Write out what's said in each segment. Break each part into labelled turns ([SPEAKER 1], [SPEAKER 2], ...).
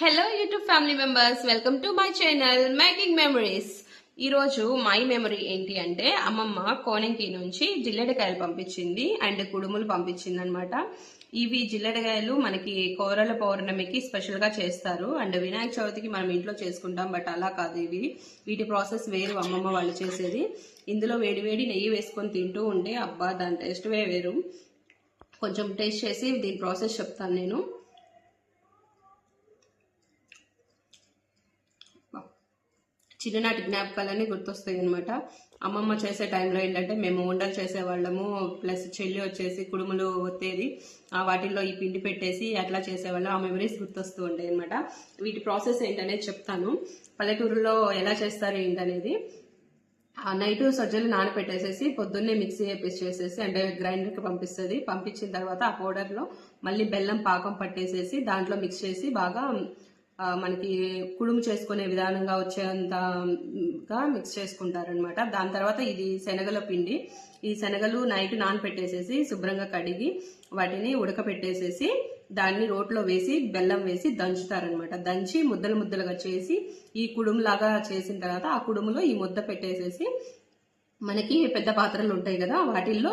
[SPEAKER 1] Hello YouTube family members welcome to my channel making memories ఈరోజు my memory ఏంటి అంటే అమ్మమ్మ కోనంకి నుంచి జిల్లెడకాయలు పంపించింది అండ్ కుడుములు పంపించింది అనమాట ఇవి జిల్లెడకాయలు మనకి కోరల పౌర్ణమికి స్పెషల్గా చేస్తారు. అండ్ వినాయక చవితికి మనం ఇంట్లో చేసుకుంటాం బట్ అలా కాదు ఇవి. వీటి ప్రాసెస్ వేరు అమ్మమ్మ వాళ్ళు చేసేది. ఇందులో వేడి వేడి నెయ్యి వేసుకొని తింటూ ఉంటే అబ్బా దాని టేస్ట్ వేరు. కొంచెం టేస్ట్ చేసి దీని ప్రాసెస్ చెప్తాను నేను. చిన్ననాటి జ్ఞాపకాలన్నీ గుర్తొస్తాయి అనమాట అమ్మమ్మ చేసే టైంలో ఏంటంటే మేము ఉండలు చేసేవాళ్ళము ప్లస్ చెల్లి వచ్చేసి కుడుములు ఒత్తేది. ఆ వాటిల్లో ఈ పిండి పెట్టేసి అట్లా చేసేవాళ్ళం. ఆ మెమరీస్ గుర్తొస్తూ ఉంటాయి అనమాట వీటి ప్రాసెస్ ఏంటనేది చెప్తాను. పల్లెటూరులో ఎలా చేస్తారు ఏంటనేది. ఆ నైట్ సజ్జలు నానపెట్టేసేసి పొద్దున్నే మిక్సీ వేపేసి చేసేసి అంటే గ్రైండర్కి పంపిస్తుంది. పంపించిన తర్వాత ఆ పౌడర్లో మళ్ళీ బెల్లం పాకం పట్టేసేసి దాంట్లో మిక్స్ చేసి బాగా మనకి కుడుము చేసుకునే విధానంగా వచ్చేంతగా మిక్స్ చేసుకుంటారనమాట దాని తర్వాత ఇది శనగల పిండి. ఈ శనగలు నైట్ నానపెట్టేసేసి శుభ్రంగా కడిగి వాటిని ఉడకపెట్టేసేసి దాన్ని రోట్లో వేసి బెల్లం వేసి దంచుతారనమాట దంచి ముద్దలు ముద్దలుగా చేసి ఈ కుడుములాగా చేసిన తర్వాత ఆ కుడుములో ఈ ముద్ద పెట్టేసేసి మనకి పెద్ద పాత్రలు ఉంటాయి కదా వాటిల్లో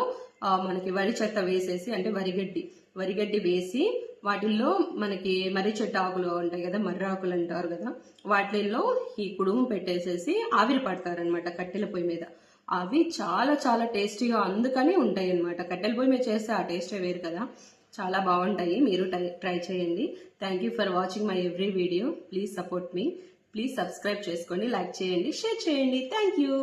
[SPEAKER 1] మనకి వరి చెత్త వేసేసి అంటే వరిగడ్డి వరిగడ్డి వేసి వాటిల్లో మనకి మర్రి చెట్టు ఆకులు ఉంటాయి కదా మర్రి ఆకులు అంటారు కదా వాటిల్లో ఈ కుడుము పెట్టేసేసి ఆవిరి పడతారనమాట కట్టెల పొయ్యి మీద. అవి చాలా చాలా టేస్టీగా అందుకని ఉంటాయి అనమాట కట్టెల పొయ్యి మీద చేస్తే ఆ టేస్టే వేరు కదా. చాలా బాగుంటాయి. మీరు ట్రై ట్రై చేయండి. Thank you for watching my every video please support me please subscribe చేసుకోండి లైక్ చేయండి షేర్ చేయండి. Thank you